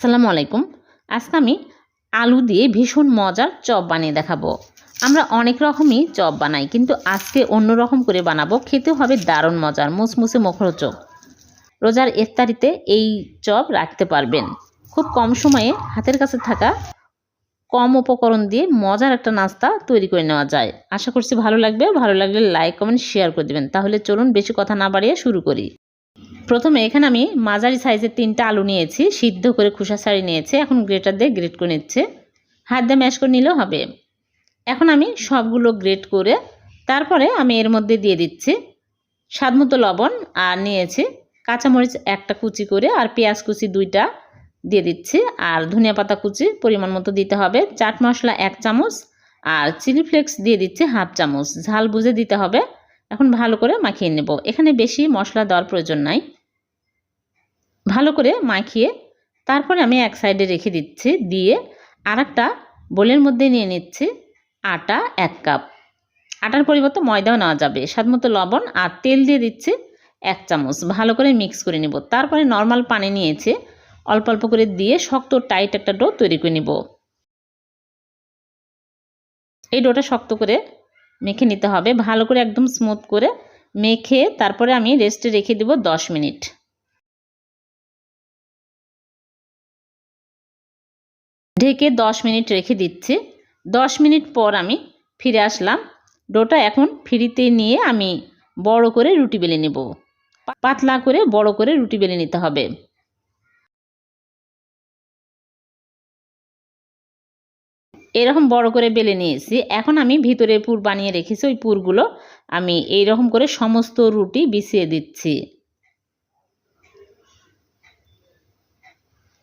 আসসালামু আলাইকুম। আজকে আমি আলু দিয়ে ভীষণ মজার চপ বানিয়ে দেখাবো। আমরা অনেক রকমই চপ বানাই, কিন্তু আজকে অন্য রকম করে বানাবো। খেতে হবে দারুণ মজার, মুসমুসে মুখরোচক। রোজার ইফতারিতে এই চপ রাখতে পারবেন। খুব কম সময়ে হাতের কাছে থাকা কম উপকরণ দিয়ে মজার একটা নাস্তা তৈরি করে নেওয়া যায়। আশা করছি ভালো লাগবে। ভালো লাগলে লাইক, কমেন্ট, শেয়ার করে দেবেন। তাহলে চলুন বেশি কথা না বাড়িয়ে শুরু করি। প্রথমে এখানে আমি মাঝারি সাইজের তিনটা আলু নিয়েছি, সিদ্ধ করে খোসা ছাড়িয়ে নিয়েছি, এখন গ্রেটার দিয়ে গ্রেট করে নিচ্ছে। হাত দিয়ে ম্যাশ করে নিলেও হবে। এখন আমি সবগুলো গ্রেট করে তারপরে আমি এর মধ্যে দিয়ে দিচ্ছি স্বাদমতো লবণ আর নিয়েছি কাঁচামরিচ একটা কুচি করে আর পেঁয়াজ কুচি দুইটা দিয়ে দিচ্ছি আর ধনিয়া পাতা কুচি পরিমাণ মতো দিতে হবে। চাট মশলা এক চামচ আর চিলি ফ্লেক্স দিয়ে দিচ্ছি হাফ চামচ। ঝাল বুঝে দিতে হবে। এখন ভালো করে মাখিয়ে নেব। এখানে বেশি মশলা দেওয়ার প্রয়োজন নাই। ভালো করে মাখিয়ে তারপরে আমি এক সাইডে রেখে দিচ্ছি, দিয়ে আর একটা বোলের মধ্যে নিয়ে নিচ্ছি আটা এক কাপ। আটার পরিবর্তে ময়দাও নেওয়া যাবে। স্বাদ মতো লবণ আর তেল দিয়ে দিচ্ছি এক চামচ। ভালো করে মিক্স করে নিব। তারপরে নর্মাল পানি নিয়েছে। অল্প অল্প করে দিয়ে শক্ত টাইট একটা ডো তৈরি করে নিব। এই ডোটা শক্ত করে মেখে নিতে হবে। ভালো করে একদম স্মুথ করে মেখে তারপরে আমি রেস্টে রেখে দেব দশ মিনিট। ঢেকে দশ মিনিট রেখে দিচ্ছি। দশ মিনিট পর আমি ফিরে আসলাম। ডোটা এখন ফ্রিতে নিয়ে আমি বড় করে রুটি বেলে নেব। পাতলা করে বড় করে রুটি বেলে নিতে হবে। এরকম বড় করে বেলে নিয়েছি। এখন আমি ভিতরে পুর বানিয়ে রেখেছি। ওই পুরগুলো আমি এই রকম করে সমস্ত রুটি বিছিয়ে দিচ্ছি।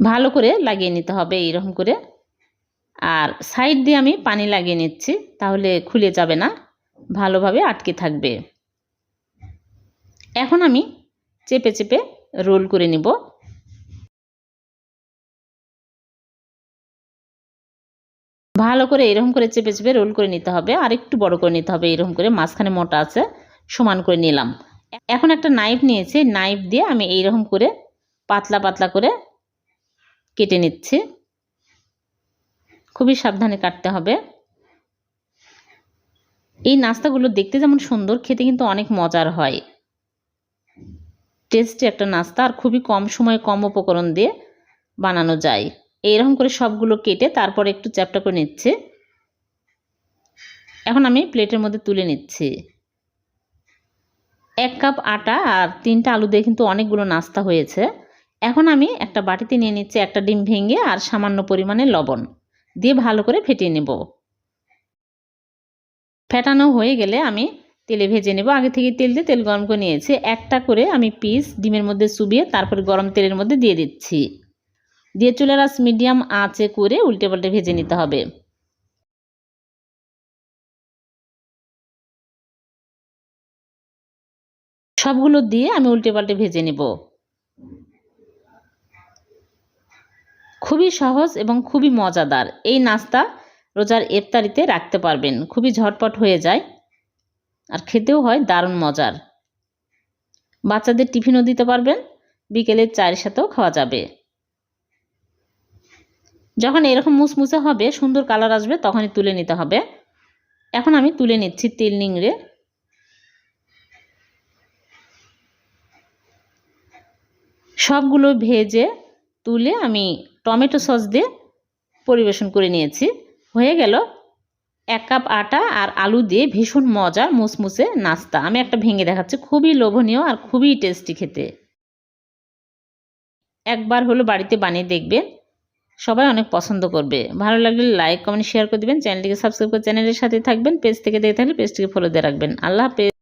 ভালো করে লাগিয়ে নিতে হবে এইরকম করে। আর সাইড দিয়ে আমি পানি লাগিয়ে নিচ্ছি, তাহলে খুলে যাবে না, ভালোভাবে আটকে থাকবে। এখন আমি চেপে চেপে রোল করে নিব। ভালো করে এরকম করে চেপে চেপে রোল করে নিতে হবে, আর একটু বড় করে নিতে হবে, এরকম করে মাঝখানে মোটা আছে, সমান করে নিলাম। এখন একটা নাইফ নিয়েছি নাইফ দিয়ে আমি এইরকম করে পাতলা পাতলা করে কেটে নিচ্ছি। খুবই সাবধানে কাটতে হবে। এই নাস্তাগুলো দেখতে যেমন সুন্দর, খেতে কিন্তু অনেক মজার হয়। টেস্টি একটা নাস্তা আর খুবই কম সময়ে কম উপকরণ দিয়ে বানানো যায়। এইরকম করে সবগুলো কেটে তারপর একটু চ্যাপটা করে নিচ্ছে। এখন আমি প্লেটের মধ্যে তুলে নিচ্ছি। এক কাপ আটা আর তিনটা আলু দিয়ে কিন্তু অনেকগুলো নাস্তা হয়েছে। এখন আমি একটা বাটিতে নিয়ে নিচ্ছি একটা ডিম ভেঙে আর সামান্য পরিমাণে লবণ। দিয়ে ভালো করে ফেটিয়ে নেব। ফেটানো হয়ে গেলে আমি তেলে ভেজে নেব। আগে থেকে তেল দিয়ে তেল গরম করে নিয়েছি। একটা করে আমি পিস ডিমের মধ্যে চুবিয়ে তারপরে গরম তেলের মধ্যে দিয়ে দিচ্ছি। দিয়ে চুলের আঁচ মিডিয়াম আঁচে করে উল্টে পাল্টে ভেজে নিতে হবে। সবগুলো দিয়ে আমি উল্টে পাল্টে ভেজে নেব। খুবই সহজ এবং খুবই মজাদার। এই নাস্তা রোজার ইফতারিতে রাখতে পারবেন। খুবই ঝটপট হয়ে যায় আর খেতেও হয় দারুণ মজার। বাচ্চাদের টিফিনও দিতে পারবেন। বিকেলের চায়ের সাথেও খাওয়া যাবে। যখন এরকম মুসমুসে হবে, সুন্দর কালার আসবে, তখনই তুলে নিতে হবে। এখন আমি তুলে নিচ্ছি তেল নিংড়ে। সবগুলো ভেজে তুলে আমি টমেটো সস দিয়ে পরিবেশন করে নিয়েছি। হয়ে গেল এক কাপ আটা আর আলু দিয়ে ভীষণ মজার মুসমুসে নাস্তা। আমি একটা ভেঙে দেখাচ্ছি, খুবই লোভনীয় আর খুবই টেস্টি খেতে। একবার হলো বাড়িতে বানিয়ে দেখবেন, সবাই অনেক পছন্দ করবে। ভালো লাগলে লাইক কমেন্ট শেয়ার করে দেবেন। চ্যানেলটিকে সাবস্ক্রাইব করে চ্যানেলের সাথে থাকবেন। পেজ থেকে দেখে থাকলে পেজটিকে ফলো দিয়ে রাখবেন। আল্লাহ হাফেজ।